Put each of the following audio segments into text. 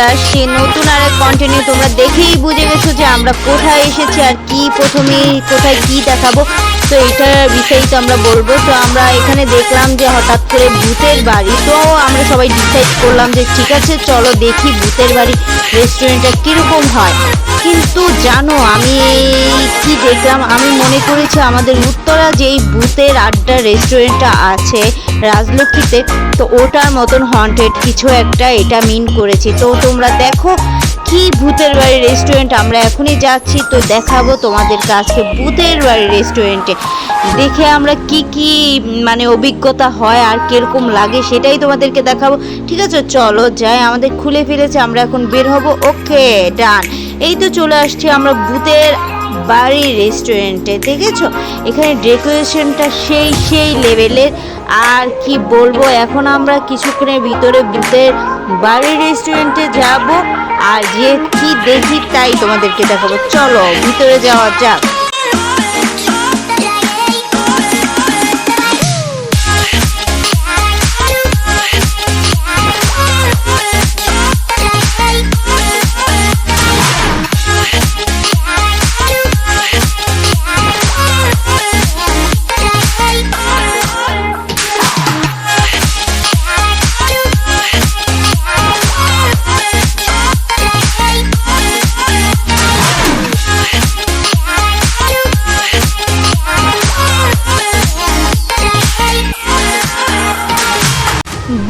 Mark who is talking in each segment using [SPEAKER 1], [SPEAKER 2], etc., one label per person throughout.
[SPEAKER 1] চলে আসছি নতুন আর কন্টিনিউ তোমরা দেখেই বুঝে গেছো যে আমরা কোথায় এসেছি আর কি প্রথমে কোথায় কি দেখাবো। তো এটার বিস্তারিত আমরা বলব। তো আমরা এখানে দেখলাম যে হঠাৎ করে ভূতের বাড়ি। তো আমরা সবাই ডিসাইড করলাম যে ঠিক আছে, চলো দেখি ভূতের বাড়ি রেস্টুরেন্টটা কীরকম হয়। কিন্তু জানো, আমি কি দেখলাম, আমি মনে করেছি আমাদের উত্তরা যেই ভূতের আড্ডা রেস্টুরেন্টটা আছে রাজলক্ষ্মীতে, তো ওটার মতন হন্টেড কিছু একটা এটা মিন করেছি। তো তোমরা দেখো কি ভূতের বাড়ি রেস্টুরেন্ট আমরা এখনই যাচ্ছি, তো দেখাবো তোমাদের কাছে ভূতের বাড়ি রেস্টুরেন্টে দেখে আমরা কি কি মানে অভিজ্ঞতা হয় আর কীরকম লাগে সেটাই তোমাদেরকে দেখাবো। ঠিক আছে, চলো যাই, আমাদের খুলে ফেলেছে, আমরা এখন বের হব। ওকে, ডান। এই তো চলে আসছি আমরা ভূতের বাড়ি রেস্টুরেন্টে দেখেছ? এখানে ডেকোরেশনটা সেই সেই লেভেলের আর কি বলব, এখন আমরা কিছুক্ষণের ভিতরে ভূতের বাড়ি রেস্টুরেন্টে যাব। আর যে কি দেখি তাই তোমাদেরকে দেখাবো। চলো ভিতরে যাওয়া যাক।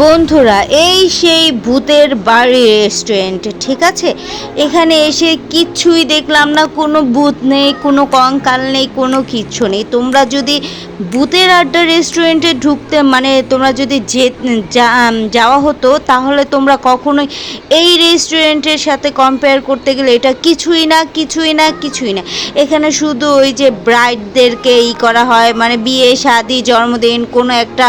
[SPEAKER 1] বন্ধুরা, এই সেই ভূতের বাড়ি রেস্টুরেন্ট ঠিক আছে? এখানে এসে কিচ্ছুই দেখলাম না, কোনো ভূত নেই, কোনো কঙ্কাল নেই, কোনো কিচ্ছু নেই। তোমরা যদি ভূতের আড্ডা রেস্টুরেন্টে ঢুকতে মানে তোমরা যদি যে যাওয়া হতো, তাহলে তোমরা কখনোই এই রেস্টুরেন্টের সাথে কম্পেয়ার করতে গেলে এটা কিছুই না কিছুই না কিছুই না। এখানে শুধু ওই যে ব্রাইডদেরকে ই করা হয় মানে বিয়ে, শাদি, জন্মদিন, কোনো একটা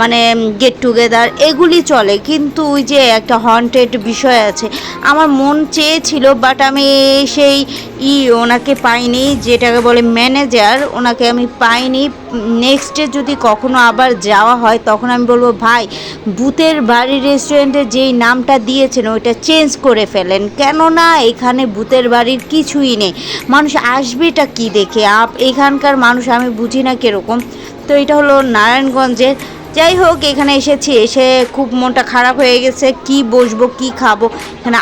[SPEAKER 1] মানে গেট টুগেদার এগুলি চলে। কিন্তু ওই যে একটা হন্টেড বিষয় আছে। আমার মন চেয়েছিল বাট আমি সেই ই ওনাকে পাইনি, যেটাকে বলে ম্যানেজার ওনাকে আমি পাইনি। নেক্সটে যদি কখনো আবার যাওয়া হয়, তখন আমি বলব, ভাই, ভূতের বাড়ি রেস্টুরেন্টে যেই নামটা দিয়েছেন, ওইটা চেঞ্জ করে ফেলেন। কেননা, এখানে ভূতের বাড়ির কিছুই নেই। মানুষ আসবেটা কি দেখে? আপ, এখানকার মানুষ, আমি বুঝি না কীরকম। তো এটা হলো নারায়ণগঞ্জের। যাই হোক, এখানে এসেছি, এসে খুব মনটা খারাপ হয়ে গেছে। কি বসবো, কি খাব? এখানে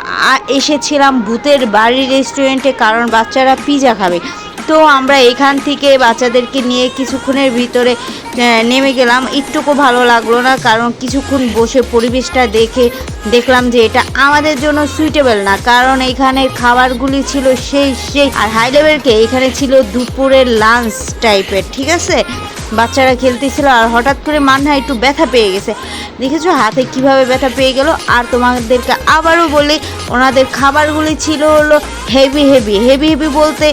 [SPEAKER 1] এসেছিলাম ভূতের বাড়ি রেস্টুরেন্টে কারণ বাচ্চারা পিজা খাবে। তো আমরা এখান থেকে বাচ্চাদেরকে নিয়ে কিছুক্ষণের ভিতরে নেমে গেলাম। একটুকু ভালো লাগল না, কারণ কিছুক্ষণ বসে পরিবেশটা দেখে দেখলাম যে এটা আমাদের জন্য সুইটেবল না, কারণ এখানের খাবারগুলি ছিল সেই সেই, আর হাই লেভেলকে এখানে ছিল দুপুরের লাঞ্চ টাইপের ঠিক আছে? বাচ্চারা খেলতেছিল আর হঠাৎ করে মান্না একটু ব্যথা পেয়ে গেছে। দেখেছ হাতে কীভাবে ব্যথা পেয়ে গেল? আর তোমাদেরকে আবারও বলি, ওনাদের খাবারগুলি ছিল হলো হেভি হেভি হেভি হেভি বলতে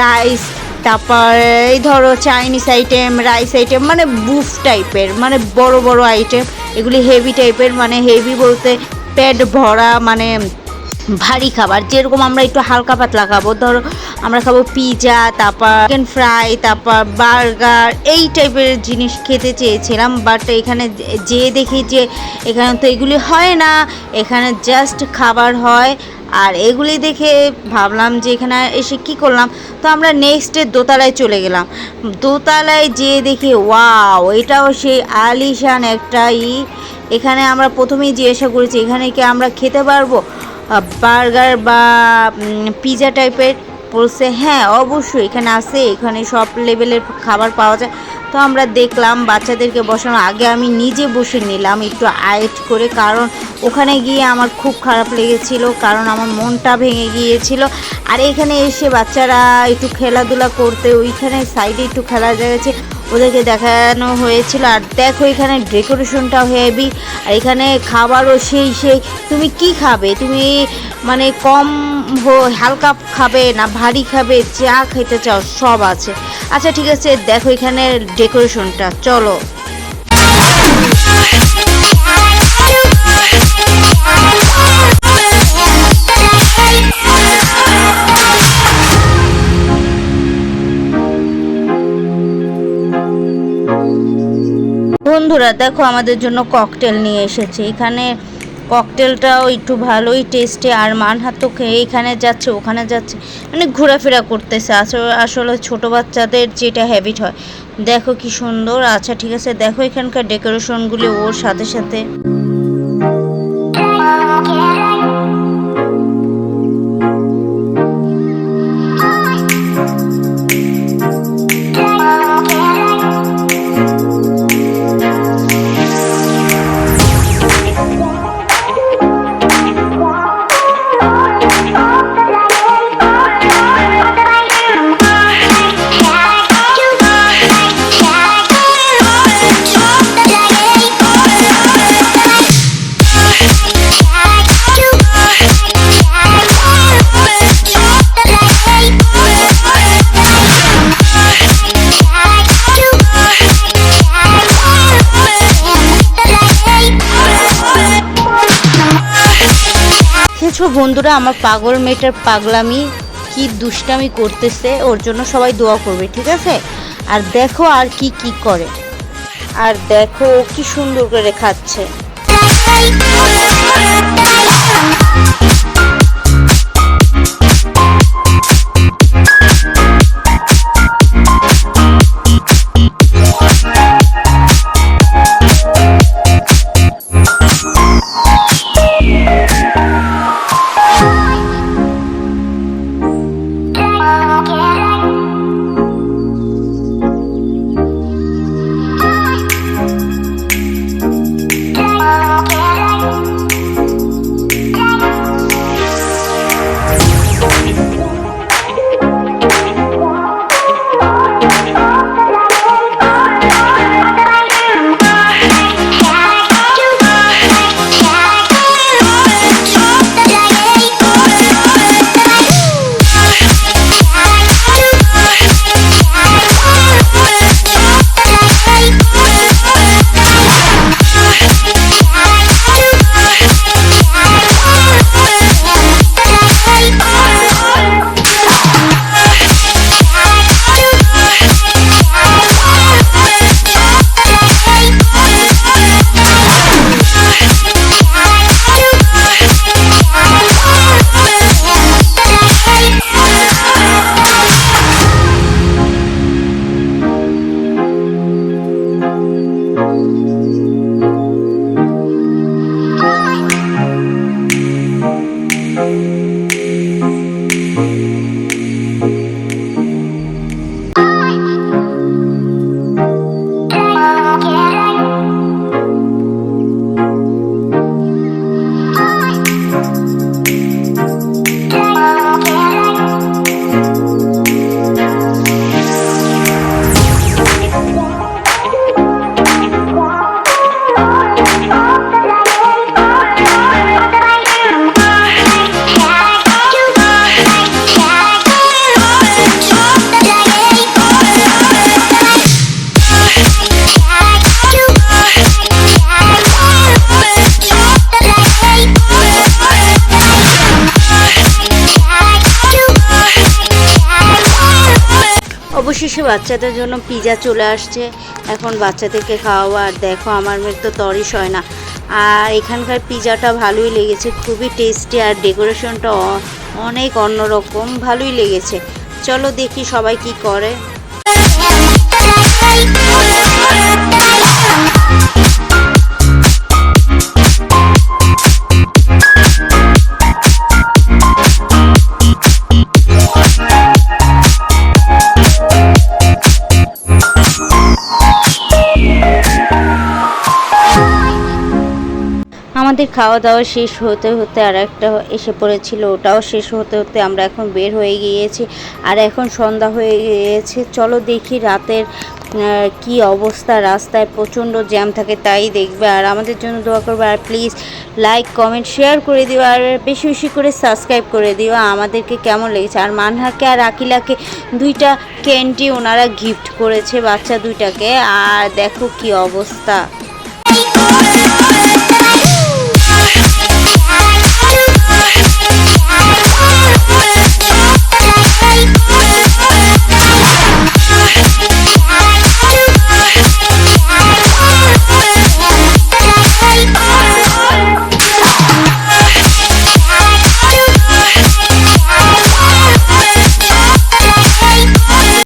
[SPEAKER 1] রাইস তারপর এই ধরো চাইনিজ আইটেম রাইস আইটেম মানে বুফ টাইপের মানে বড় বড় আইটেম এগুলি হেভি টাইপের মানে হেভি বলতে পেট ভরা মানে ভারী খাবার। যেরকম আমরা একটু হালকা পাতলা খাব, ধরো আমরা খাব পিৎজা তারপর চিকেন ফ্রাই তারপর বার্গার এই টাইপের জিনিস খেতে চেয়েছিলাম বাট এখানে যে দেখি যে এখানে তো এগুলি হয় না, এখানে জাস্ট খাবার হয়, আর এগুলি দেখে ভাবলাম যে এখানে এসে কি করলাম, তো আমরা নেক্সটে দোতলায় চলে গেলাম। দোতলায় যেয়ে দেখি ওয়াও এটাও সেই আলিশান একটা ই। এখানে আমরা প্রথমেই জিজ্ঞাসা করেছি, এখানে কি আমরা খেতে পারব? বার্গার বা পিৎজা টাইপের বলছে হ্যাঁ অবশ্যই, এখানে আছে, এখানে সব লেভেলের খাবার পাওয়া যায়। তো আমরা দেখলাম বাচ্চাদেরকে বসানোর আগে আমি নিজে বসে নিলাম একটু আয়েট করে, কারণ ওখানে গিয়ে আমার খুব খারাপ লেগেছিল, কারণ আমার মনটা ভেঙে গিয়েছিল। আর এখানে এসে বাচ্চারা একটু খেলাধুলা করতে, ওইখানে সাইডে একটু খেলা যাচ্ছে ওদেরকে দেখানো হয়েছিল। আর দেখো এখানে ডেকোরেশনটাও হেভি আর এখানে খাবারও সেই সেই। তুমি কি খাবে? তুমি মানে কম হালকা খাবে না ভারী খাবে? যা খেতে চাও সব আছে। আচ্ছা ঠিক আছে, দেখো এখানে ডেকোরেশনটা চলো। বন্ধুরা, দেখো আমাদের জন্য ককটেল নিয়ে এসেছে। এখানে ককটেলটাও একটু ভালোই টেস্টে আর মানহাত তো এখানে যাচ্ছে, ওখানে যাচ্ছে। মানে ঘোরাফেরা করতেছে। আসলে আসলে ছোটো বাচ্চাদের যেটা হ্যাবিট হয়। দেখো কি সুন্দর আচ্ছা ঠিক আছে? দেখো এখানকার ডেকোরেশনগুলি ওর সাথে সাথে। দেখেছ বন্ধুরা, আমার পাগল মেয়েটার পাগলামি কি দুষ্টামি করতেছে, ওর জন্য সবাই দোয়া করবে, ঠিক আছে? আর দেখো আর কি কি করে। আর দেখো কি সুন্দর করে খাচ্ছে। অবশেষে বাচ্চাদের জন্য পিজা চলে আসছে এখন বাচ্চাদেরকে খাওয়াবো আর দেখো আমার মেয়ের তো তরিস হয় না আর এখানকার পিজাটা ভালোই লেগেছে খুবই টেস্টি আর ডেকোরেশনটা অনেক অন্যরকম ভালোই লেগেছে চলো দেখি সবাই কি করে আমাদের খাওয়া দাওয়া শেষ হতে হতে আর একটা এসে পড়েছিল, ওটাও শেষ হতে হতে আমরা এখন বের হয়ে গিয়েছি আর এখন সন্ধ্যা হয়ে গিয়েছে। চলো দেখি রাতের কি অবস্থা, রাস্তায় প্রচণ্ড জ্যাম থাকে তাই দেখবে। আর আমাদের জন্য দোয়া করবে, আর প্লিজ লাইক কমেন্ট শেয়ার করে দিও, আর বেশি বেশি করে সাবস্ক্রাইব করে দিও। আমাদেরকে কেমন লেগেছে? আর মানহাকে আর আকিলাকে দুইটা ক্যান্ডি ওনারা গিফট করেছে, বাচ্চা দুইটাকে। আর দেখো কি অবস্থা।